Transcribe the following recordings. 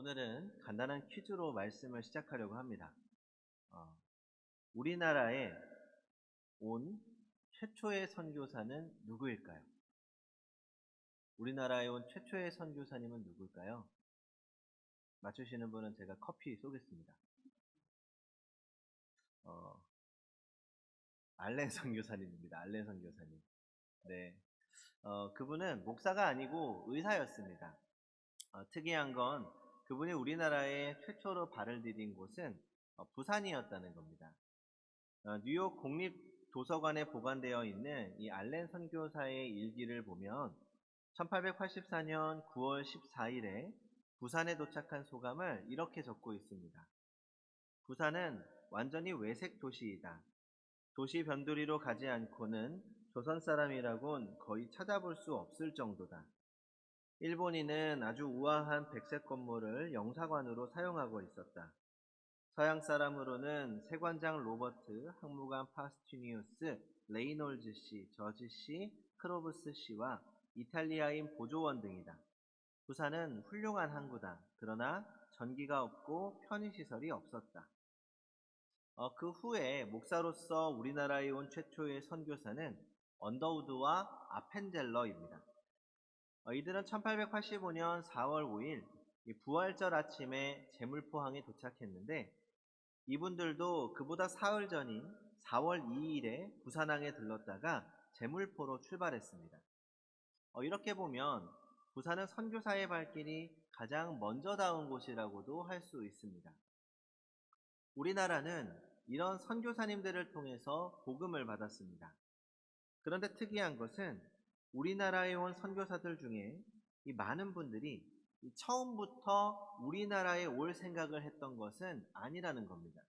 오늘은 간단한 퀴즈로 말씀을 시작하려고 합니다. 어, 우리나라에 온 최초의 선교사는 누구일까요? 우리나라에 온 최초의 선교사님은 누구일까요? 맞추시는 분은 제가 커피 쏘겠습니다. 어, 알렌 선교사님입니다. 알렌 선교사님. 네. 어, 그분은 목사가 아니고 의사였습니다. 어, 특이한 건 그분이 우리나라에 최초로 발을 디딘 곳은 어, 부산이었다는 겁니다. 어, 뉴욕 공립도서관에 보관되어 있는 이 알렌 선교사의 일기를 보면 1884년 9월 14일에 부산에 도착한 소감을 이렇게 적고 있습니다. 부산은 완전히 외색 도시이다. 도시 변두리로 가지 않고는 조선 사람이라곤 거의 찾아볼 수 없을 정도다. 일본인은 아주 우아한 백색 건물을 영사관으로 사용하고 있었다. 서양 사람으로는 세관장 로버트, 항무관 파스티니우스, 레이놀즈 씨, 저지 씨, 크로브스 씨와 이탈리아인 보조원 등이다. 부산은 훌륭한 항구다. 그러나 전기가 없고 편의시설이 없었다. 어, 그 후에 목사로서 우리나라에 온 최초의 선교사는 언더우드와 아펜젤러입니다. 어, 이들은 1885년 4월 5일 부활절 아침에 제물포항에 도착했는데 이분들도 그보다 사흘 전인 4월 2일에 부산항에 들렀다가 제물포로 출발했습니다. 어, 이렇게 보면 부산은 선교사의 발길이 가장 먼저 닿은 곳이라고도 할 수 있습니다. 우리나라는 이런 선교사님들을 통해서 복음을 받았습니다. 그런데 특이한 것은 우리나라에 온 선교사들 중에 이 많은 분들이 처음부터 우리나라에 올 생각을 했던 것은 아니라는 겁니다.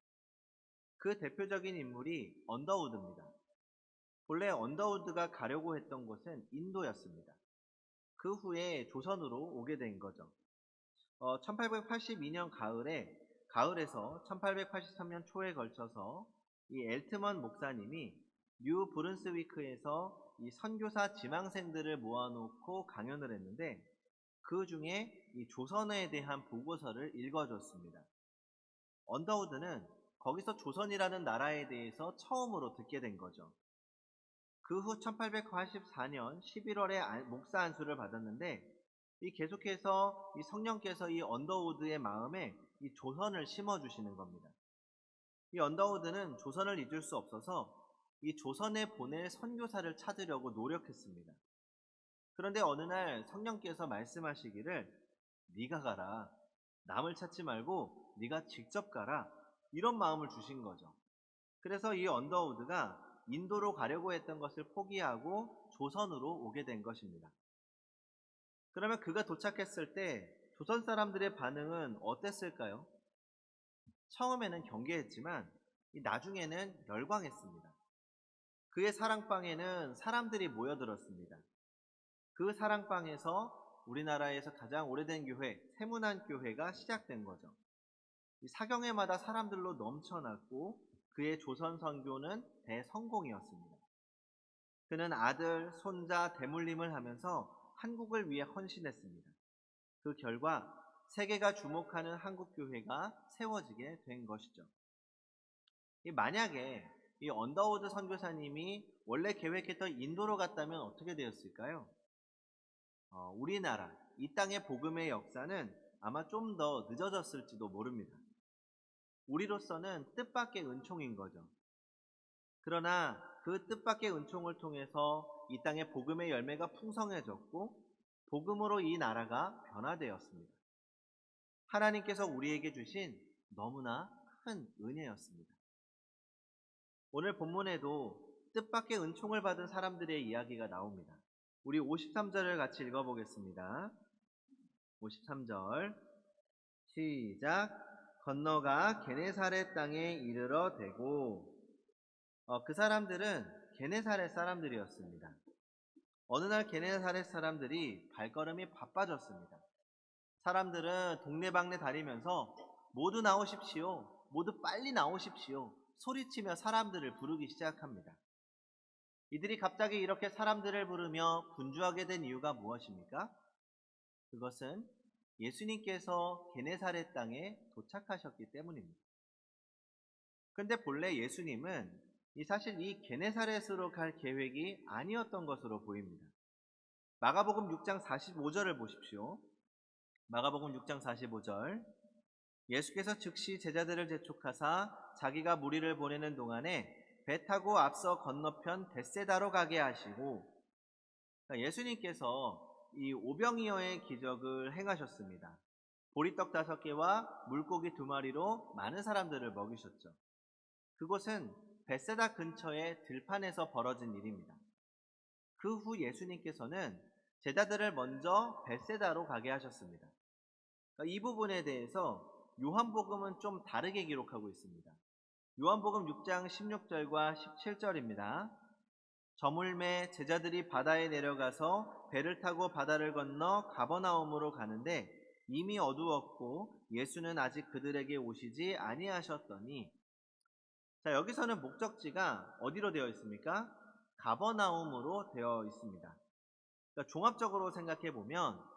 그 대표적인 인물이 언더우드입니다. 본래 언더우드가 가려고 했던 곳은 인도였습니다. 그 후에 조선으로 오게 된 거죠. 어, 1882년 가을에 가을에서 1883년 초에 걸쳐서 이 엘트먼 목사님이 뉴 브룬스위크에서 이 선교사 지망생들을 모아놓고 강연을 했는데 그 중에 이 조선에 대한 보고서를 읽어줬습니다. 언더우드는 거기서 조선이라는 나라에 대해서 처음으로 듣게 된 거죠. 그 후 1884년 11월에 목사 안수를 받았는데 이 계속해서 이 성령께서 이 언더우드의 마음에 이 조선을 심어 주시는 겁니다. 이 언더우드는 조선을 잊을 수 없어서 이 조선에 보낼 선교사를 찾으려고 노력했습니다. 그런데 어느 날 성령께서 말씀하시기를 네가 가라. 남을 찾지 말고 네가 직접 가라. 이런 마음을 주신 거죠. 그래서 이 언더우드가 인도로 가려고 했던 것을 포기하고 조선으로 오게 된 것입니다. 그러면 그가 도착했을 때 조선 사람들의 반응은 어땠을까요? 처음에는 경계했지만 나중에는 열광했습니다. 그의 사랑방에는 사람들이 모여들었습니다. 그 사랑방에서 우리나라에서 가장 오래된 교회, 세문안 교회가 시작된 거죠. 사경회마다 사람들로 넘쳐났고 그의 조선 선교는 대성공이었습니다. 그는 아들, 손자, 대물림을 하면서 한국을 위해 헌신했습니다. 그 결과 세계가 주목하는 한국 교회가 세워지게 된 것이죠. 만약에 이 언더우드 선교사님이 원래 계획했던 인도로 갔다면 어떻게 되었을까요? 어, 우리나라, 이 땅의 복음의 역사는 아마 좀 더 늦어졌을지도 모릅니다. 우리로서는 뜻밖의 은총인 거죠. 그러나 그 뜻밖의 은총을 통해서 이 땅의 복음의 열매가 풍성해졌고 복음으로 이 나라가 변화되었습니다. 하나님께서 우리에게 주신 너무나 큰 은혜였습니다. 오늘 본문에도 뜻밖의 은총을 받은 사람들의 이야기가 나옵니다. 우리 53절을 같이 읽어보겠습니다. 53절 시작 건너가 게네사렛 땅에 이르러 대고 어, 그 사람들은 게네사렛 사람들이었습니다. 어느 날 게네사렛 사람들이 발걸음이 바빠졌습니다. 사람들은 동네방네 다니면서 모두 나오십시오. 모두 빨리 나오십시오. 소리치며 사람들을 부르기 시작합니다. 이들이 갑자기 이렇게 사람들을 부르며 분주하게 된 이유가 무엇입니까? 그것은 예수님께서 게네사렛 땅에 도착하셨기 때문입니다. 근데 본래 예수님은 이 사실 이 게네사렛으로 갈 계획이 아니었던 것으로 보입니다. 마가복음 6장 45절을 보십시오. 마가복음 6장 45절. 예수께서 즉시 제자들을 재촉하사 자기가 무리를 보내는 동안에 배 타고 앞서 건너편 벳세다로 가게 하시고 그러니까 예수님께서 이 오병이어의 기적을 행하셨습니다. 보리떡 다섯 개와 물고기 두 마리로 많은 사람들을 먹이셨죠. 그곳은 벳세다 근처의 들판에서 벌어진 일입니다. 그 후 예수님께서는 제자들을 먼저 벳세다로 가게 하셨습니다. 그러니까 이 부분에 대해서 요한복음은 좀 다르게 기록하고 있습니다. 요한복음 6장 16절과 17절입니다. 저물매 제자들이 바다에 내려가서 배를 타고 바다를 건너 가버나움으로 가는데 이미 어두웠고 예수는 아직 그들에게 오시지 아니하셨더니 자 여기서는 목적지가 어디로 되어 있습니까? 가버나움으로 되어 있습니다. 그러니까 종합적으로 생각해 보면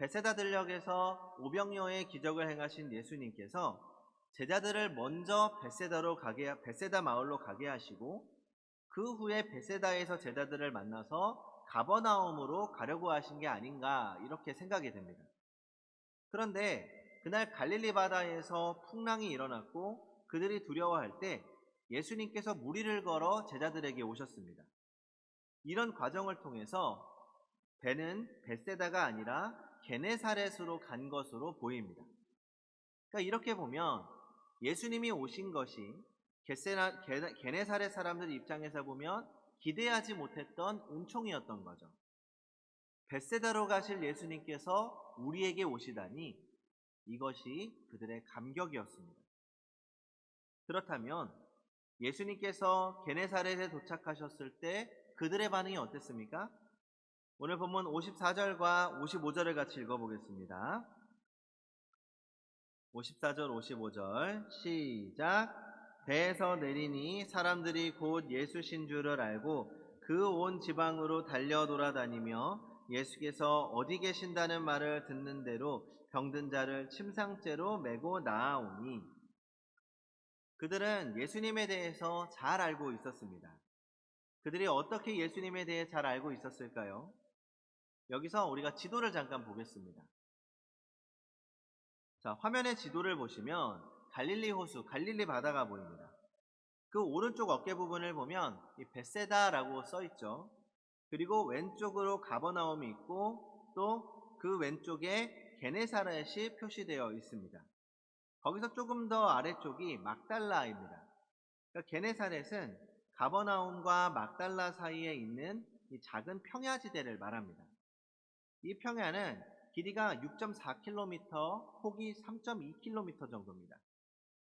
베세다 들녘에서 오병이어의 기적을 행하신 예수님께서 제자들을 먼저 베세다로 가게 베세다 마을로 가게 하시고 그 후에 베세다에서 제자들을 만나서 가버나움으로 가려고 하신 게 아닌가 이렇게 생각이 됩니다. 그런데 그날 갈릴리 바다에서 풍랑이 일어났고 그들이 두려워할 때 예수님께서 무리를 걸어 제자들에게 오셨습니다. 이런 과정을 통해서 배는 베세다가 아니라 게네사렛으로 간 것으로 보입니다. 그러니까 이렇게 보면 예수님이 오신 것이 게세나, 게네사렛 사람들 입장에서 보면 기대하지 못했던 은총이었던 거죠. 베세다로 가실 예수님께서 우리에게 오시다니 이것이 그들의 감격이었습니다. 그렇다면 예수님께서 게네사렛에 도착하셨을 때 그들의 반응이 어땠습니까? 오늘 본문 54절과 55절을 같이 읽어보겠습니다. 54절, 55절 시작 배에서 내리니 사람들이 곧 예수신 줄을 알고 그 온 지방으로 달려 돌아다니며 예수께서 어디 계신다는 말을 듣는 대로 병든 자를 침상째로 메고 나아오니 그들은 예수님에 대해서 잘 알고 있었습니다. 그들이 어떻게 예수님에 대해 잘 알고 있었을까요? 여기서 우리가 지도를 잠깐 보겠습니다. 자, 화면의 지도를 보시면 갈릴리 호수, 갈릴리 바다가 보입니다. 그 오른쪽 어깨 부분을 보면 이 베세다라고 써 있죠. 그리고 왼쪽으로 가버나움이 있고 또 그 왼쪽에 게네사렛이 표시되어 있습니다. 거기서 조금 더 아래쪽이 막달라입니다. 그러니까 게네사렛은 가버나움과 막달라 사이에 있는 이 작은 평야지대를 말합니다. 이 평야는 길이가 6.4km, 폭이 3.2km 정도입니다.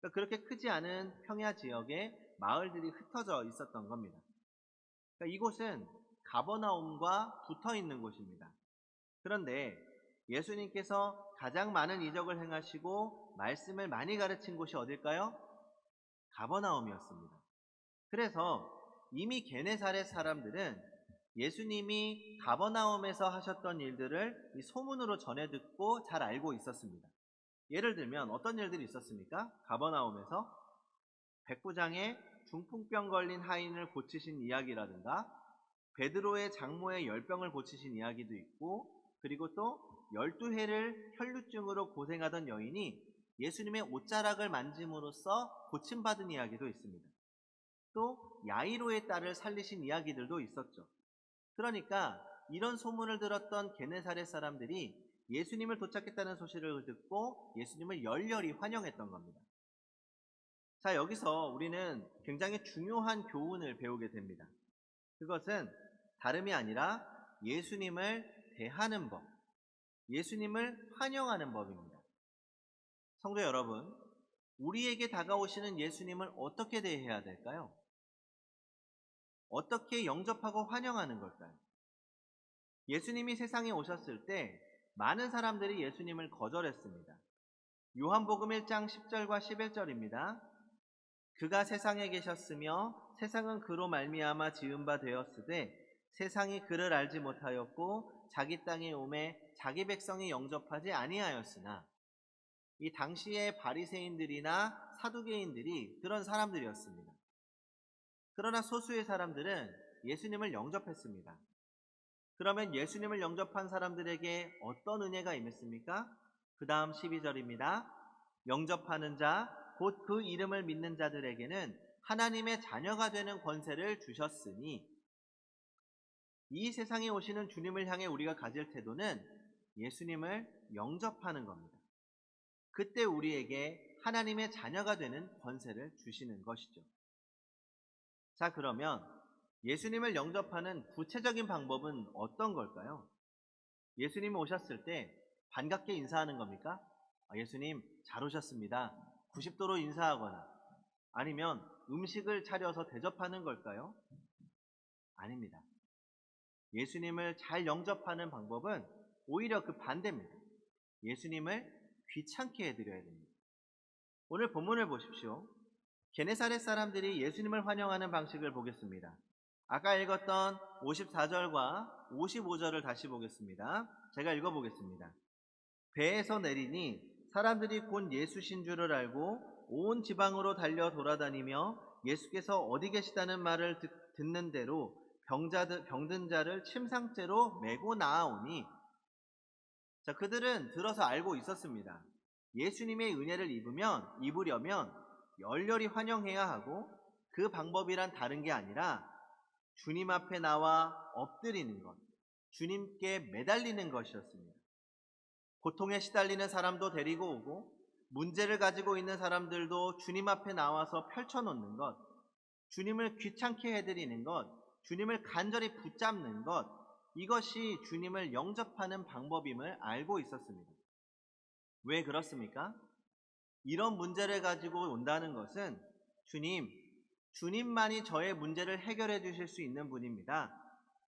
그러니까 그렇게 크지 않은 평야 지역에 마을들이 흩어져 있었던 겁니다. 그러니까 이곳은 가버나움과 붙어 있는 곳입니다. 그런데 예수님께서 가장 많은 이적을 행하시고 말씀을 많이 가르친 곳이 어딜까요? 가버나움이었습니다. 그래서 이미 게네사렛 사람들은 예수님이 가버나움에서 하셨던 일들을 소문으로 전해 듣고 잘 알고 있었습니다. 예를 들면 어떤 일들이 있었습니까? 가버나움에서 백부장의 중풍병 걸린 하인을 고치신 이야기라든가 베드로의 장모의 열병을 고치신 이야기도 있고 그리고 또 열두 해를 혈루증으로 고생하던 여인이 예수님의 옷자락을 만짐으로써 고침받은 이야기도 있습니다. 또 야이로의 딸을 살리신 이야기들도 있었죠. 그러니까 이런 소문을 들었던 게네사렛 사람들이 예수님을 도착했다는 소식을 듣고 예수님을 열렬히 환영했던 겁니다. 자, 여기서 우리는 굉장히 중요한 교훈을 배우게 됩니다. 그것은 다름이 아니라 예수님을 대하는 법, 예수님을 환영하는 법입니다. 성도 여러분, 우리에게 다가오시는 예수님을 어떻게 대해야 될까요? 어떻게 영접하고 환영하는 걸까요? 예수님이 세상에 오셨을 때 많은 사람들이 예수님을 거절했습니다. 요한복음 1장 10절과 11절입니다. 그가 세상에 계셨으며 세상은 그로 말미암아 지은 바 되었으되 세상이 그를 알지 못하였고 자기 땅에 오매 자기 백성이 영접하지 아니하였으나 이 당시의 바리새인들이나 사두개인들이 그런 사람들이었습니다. 그러나 소수의 사람들은 예수님을 영접했습니다. 그러면 예수님을 영접한 사람들에게 어떤 은혜가 임했습니까? 그 다음 12절입니다. 영접하는 자, 곧 그 이름을 믿는 자들에게는 하나님의 자녀가 되는 권세를 주셨으니 이 세상에 오시는 주님을 향해 우리가 가질 태도는 예수님을 영접하는 겁니다. 그때 우리에게 하나님의 자녀가 되는 권세를 주시는 것이죠. 자, 그러면 예수님을 영접하는 구체적인 방법은 어떤 걸까요? 예수님이 오셨을 때 반갑게 인사하는 겁니까? 아, 예수님 잘 오셨습니다. 90도로 인사하거나 아니면 음식을 차려서 대접하는 걸까요? 아닙니다. 예수님을 잘 영접하는 방법은 오히려 그 반대입니다. 예수님을 귀찮게 해드려야 됩니다. 오늘 본문을 보십시오. 게네사렛 사람들이 예수님을 환영하는 방식을 보겠습니다. 아까 읽었던 54절과 55절을 다시 보겠습니다. 제가 읽어보겠습니다. 배에서 내리니 사람들이 곧 예수신 줄을 알고 온 지방으로 달려 돌아다니며 예수께서 어디 계시다는 말을 듣, 는 대로 병자들, 병든 자를 침상째로 메고 나아오니 자 그들은 들어서 알고 있었습니다. 예수님의 은혜를 입으면 입으려면 열렬히 환영해야 하고 그 방법이란 다른 게 아니라 주님 앞에 나와 엎드리는 것, 주님께 매달리는 것이었습니다. 고통에 시달리는 사람도 데리고 오고 문제를 가지고 있는 사람들도 주님 앞에 나와서 펼쳐놓는 것, 주님을 귀찮게 해드리는 것, 주님을 간절히 붙잡는 것, 이것이 주님을 영접하는 방법임을 알고 있었습니다. 왜 그렇습니까? 이런 문제를 가지고 온다는 것은 주님, 주님만이 저의 문제를 해결해 주실 수 있는 분입니다.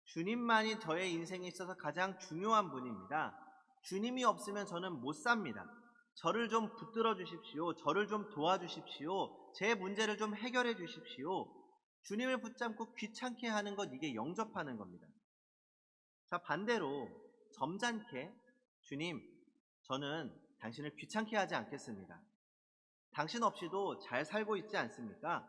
주님만이 저의 인생에 있어서 가장 중요한 분입니다. 주님이 없으면 저는 못 삽니다. 저를 좀 붙들어 주십시오. 저를 좀 도와주십시오. 제 문제를 좀 해결해 주십시오. 주님을 붙잡고 귀찮게 하는 것, 이게 영접하는 겁니다. 자, 반대로 점잖게 주님, 저는 당신을 귀찮게 하지 않겠습니다. 당신 없이도 잘 살고 있지 않습니까?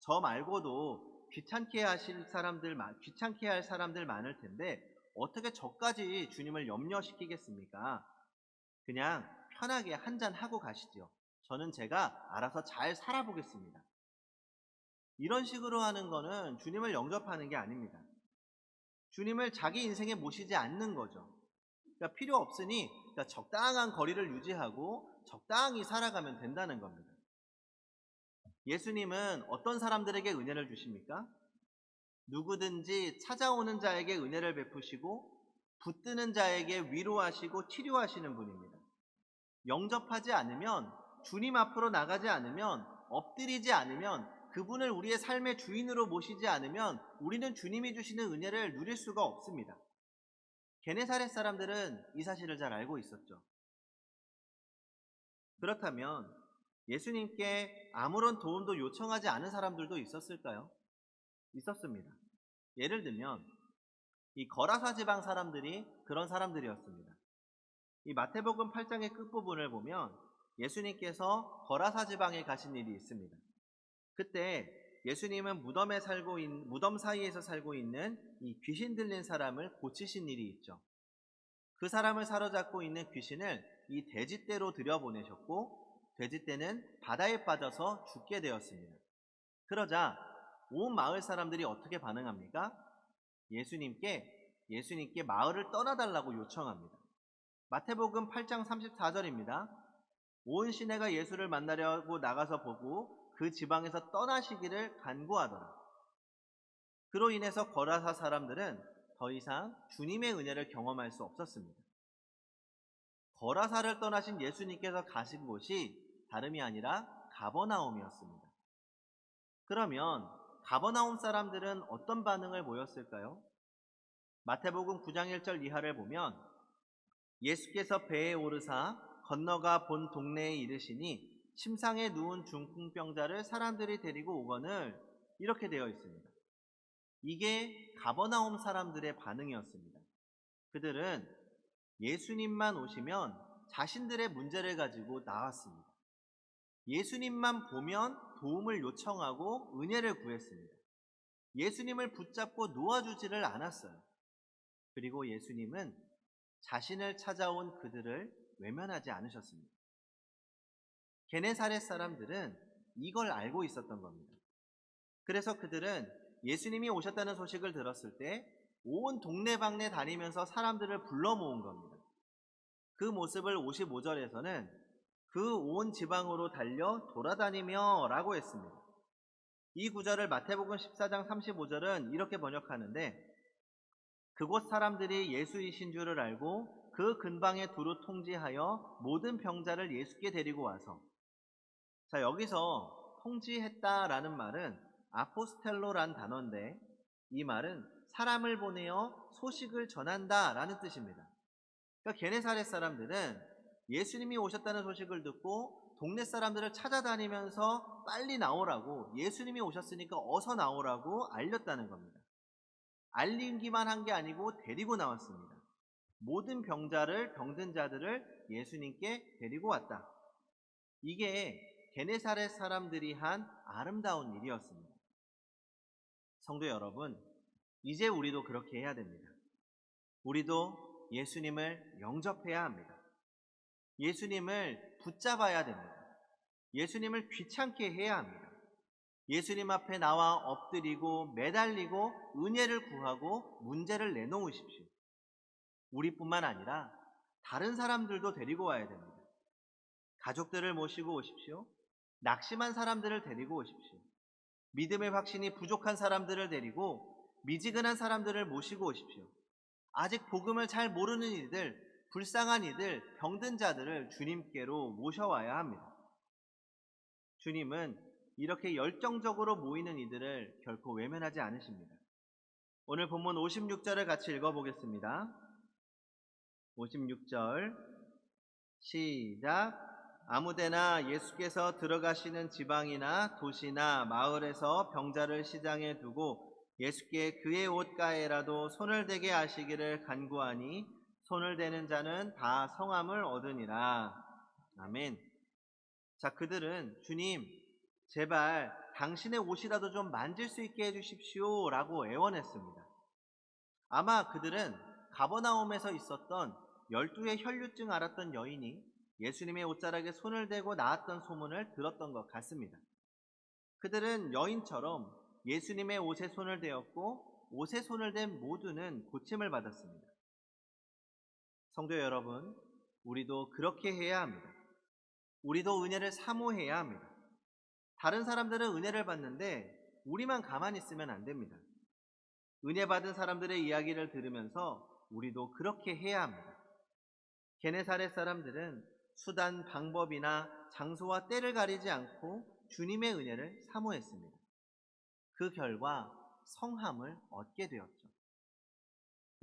저 말고도 귀찮게 하실 사람들, 귀찮게 할 사람들 많을 텐데 어떻게 저까지 주님을 염려시키겠습니까? 그냥 편하게 한잔 하고 가시죠. 저는 제가 알아서 잘 살아보겠습니다. 이런 식으로 하는 거는 주님을 영접하는 게 아닙니다. 주님을 자기 인생에 모시지 않는 거죠. 그러니까 필요 없으니 그러니까 적당한 거리를 유지하고 적당히 살아가면 된다는 겁니다. 예수님은 어떤 사람들에게 은혜를 주십니까? 누구든지 찾아오는 자에게 은혜를 베푸시고 붙드는 자에게 위로하시고 치료하시는 분입니다. 영접하지 않으면 주님 앞으로 나가지 않으면 엎드리지 않으면 그분을 우리의 삶의 주인으로 모시지 않으면 우리는 주님이 주시는 은혜를 누릴 수가 없습니다. 게네사렛 사람들은 이 사실을 잘 알고 있었죠. 그렇다면 예수님께 아무런 도움도 요청하지 않은 사람들도 있었을까요? 있었습니다. 예를 들면 이 거라사 지방 사람들이 그런 사람들이었습니다. 이 마태복음 8장의 끝부분을 보면 예수님께서 거라사 지방에 가신 일이 있습니다. 그때 예수님은 무덤에 살고 있, 무덤 사이에서 살고 있는 이 귀신 들린 사람을 고치신 일이 있죠. 그 사람을 사로잡고 있는 귀신을 이 돼지떼로 들여보내셨고 돼지떼는 바다에 빠져서 죽게 되었습니다. 그러자 온 마을 사람들이 어떻게 반응합니까? 예수님께 예수님께 마을을 떠나달라고 요청합니다. 마태복음 8장 34절입니다. 온 시내가 예수를 만나려고 나가서 보고 그 지방에서 떠나시기를 간구하더라. 그로 인해서 거라사 사람들은 더 이상 주님의 은혜를 경험할 수 없었습니다. 거라사를 떠나신 예수님께서 가신 곳이 다름이 아니라 가버나움이었습니다. 그러면 가버나움 사람들은 어떤 반응을 보였을까요? 마태복음 9장 1절 이하를 보면 예수께서 배에 오르사 건너가 본 동네에 이르시니 침상에 누운 중풍병자를 사람들이 데리고 오거늘 이렇게 되어 있습니다. 이게 가버나움 사람들의 반응이었습니다. 그들은 예수님만 오시면 자신들의 문제를 가지고 나왔습니다. 예수님만 보면 도움을 요청하고 은혜를 구했습니다. 예수님을 붙잡고 놓아주지를 않았어요. 그리고 예수님은 자신을 찾아온 그들을 외면하지 않으셨습니다. 게네사렛 사람들은 이걸 알고 있었던 겁니다. 그래서 그들은 예수님이 오셨다는 소식을 들었을 때 온 동네방네 다니면서 사람들을 불러 모은 겁니다. 그 모습을 55절에서는 그 온 지방으로 달려 돌아다니며 라고 했습니다. 이 구절을 마태복음 14장 35절은 이렇게 번역하는데 그곳 사람들이 예수이신 줄을 알고 그 근방에 두루 통지하여 모든 병자를 예수께 데리고 와서 자 여기서 통지했다라는 말은 아포스텔로란 단어인데 이 말은 사람을 보내어 소식을 전한다라는 뜻입니다. 그러니까 게네사렛 사람들은 예수님이 오셨다는 소식을 듣고 동네 사람들을 찾아다니면서 빨리 나오라고 예수님이 오셨으니까 어서 나오라고 알렸다는 겁니다. 알린기만 한 게 아니고 데리고 나왔습니다. 모든 병자를 병든 자들을 예수님께 데리고 왔다. 이게 게네사렛 사람들이 한 아름다운 일이었습니다. 성도 여러분, 이제 우리도 그렇게 해야 됩니다. 우리도 예수님을 영접해야 합니다. 예수님을 붙잡아야 됩니다. 예수님을 귀찮게 해야 합니다. 예수님 앞에 나와 엎드리고 매달리고 은혜를 구하고 문제를 내놓으십시오. 우리뿐만 아니라 다른 사람들도 데리고 와야 됩니다. 가족들을 모시고 오십시오. 낙심한 사람들을 데리고 오십시오. 믿음의 확신이 부족한 사람들을 데리고 미지근한 사람들을 모시고 오십시오. 아직 복음을 잘 모르는 이들, 불쌍한 이들, 병든 자들을 주님께로 모셔와야 합니다. 주님은 이렇게 열정적으로 모이는 이들을 결코 외면하지 않으십니다. 오늘 본문 56절을 같이 읽어보겠습니다. 56절 시작 아무데나 예수께서 들어가시는 지방이나 도시나 마을에서 병자를 시장에 두고 예수께 그의 옷가에라도 손을 대게 하시기를 간구하니 손을 대는 자는 다 성함을 얻으니라. 아멘. 자, 그들은 주님, 제발 당신의 옷이라도 좀 만질 수 있게 해주십시오. 라고 애원했습니다. 아마 그들은 가버나움에서 있었던 열두의 혈류증 알았던 여인이 예수님의 옷자락에 손을 대고 나왔던 소문을 들었던 것 같습니다. 그들은 여인처럼 예수님의 옷에 손을 대었고 옷에 손을 댄 모두는 고침을 받았습니다. 성도 여러분, 우리도 그렇게 해야 합니다. 우리도 은혜를 사모해야 합니다. 다른 사람들은 은혜를 받는데 우리만 가만히 있으면 안 됩니다. 은혜 받은 사람들의 이야기를 들으면서 우리도 그렇게 해야 합니다. 게네사렛 사람들은 수단, 방법이나 장소와 때를 가리지 않고 주님의 은혜를 사모했습니다. 그 결과 성함을 얻게 되었죠.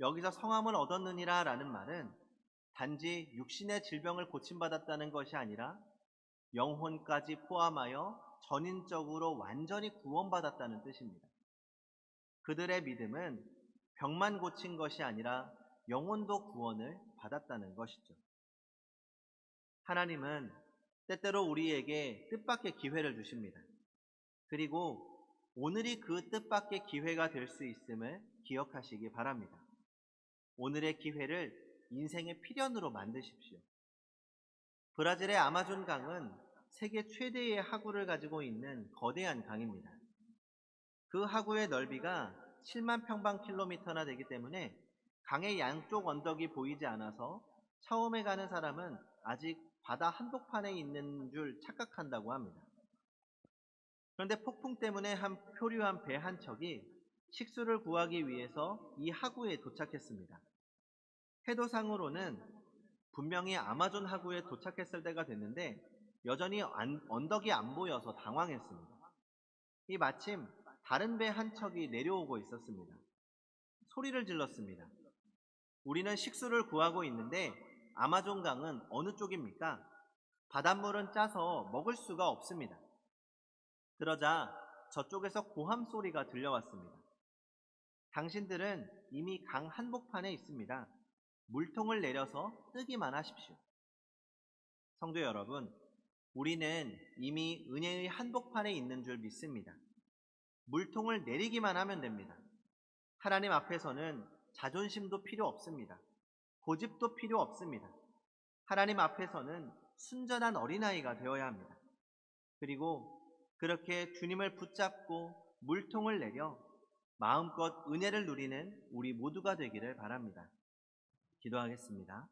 여기서 성함을 얻었느니라 라는 말은 단지 육신의 질병을 고침받았다는 것이 아니라 영혼까지 포함하여 전인적으로 완전히 구원받았다는 뜻입니다. 그들의 믿음은 병만 고친 것이 아니라 영혼도 구원을 받았다는 것이죠. 하나님은 때때로 우리에게 뜻밖의 기회를 주십니다. 그리고 오늘이 그 뜻밖의 기회가 될 수 있음을 기억하시기 바랍니다. 오늘의 기회를 인생의 필연으로 만드십시오. 브라질의 아마존 강은 세계 최대의 하구를 가지고 있는 거대한 강입니다. 그 하구의 넓이가 7만 평방 킬로미터나 되기 때문에 강의 양쪽 언덕이 보이지 않아서 처음에 가는 사람은 아직 바다 한복판에 있는 줄 착각한다고 합니다. 그런데 폭풍 때문에 한 표류한 배 한 척이 식수를 구하기 위해서 이 하구에 도착했습니다. 해도상으로는 분명히 아마존 하구에 도착했을 때가 됐는데 여전히 안, 언덕이 안 보여서 당황했습니다. 이 마침 다른 배 한 척이 내려오고 있었습니다. 소리를 질렀습니다. 우리는 식수를 구하고 있는데 아마존 강은 어느 쪽입니까? 바닷물은 짜서 먹을 수가 없습니다. 그러자 저쪽에서 고함 소리가 들려왔습니다. 당신들은 이미 강 한복판에 있습니다. 물통을 내려서 뜨기만 하십시오. 성도 여러분, 우리는 이미 은혜의 한복판에 있는 줄 믿습니다. 물통을 내리기만 하면 됩니다. 하나님 앞에서는 자존심도 필요 없습니다. 고집도 필요 없습니다. 하나님 앞에서는 순전한 어린아이가 되어야 합니다. 그리고 그렇게 주님을 붙잡고 물통을 내려 마음껏 은혜를 누리는 우리 모두가 되기를 바랍니다. 기도하겠습니다.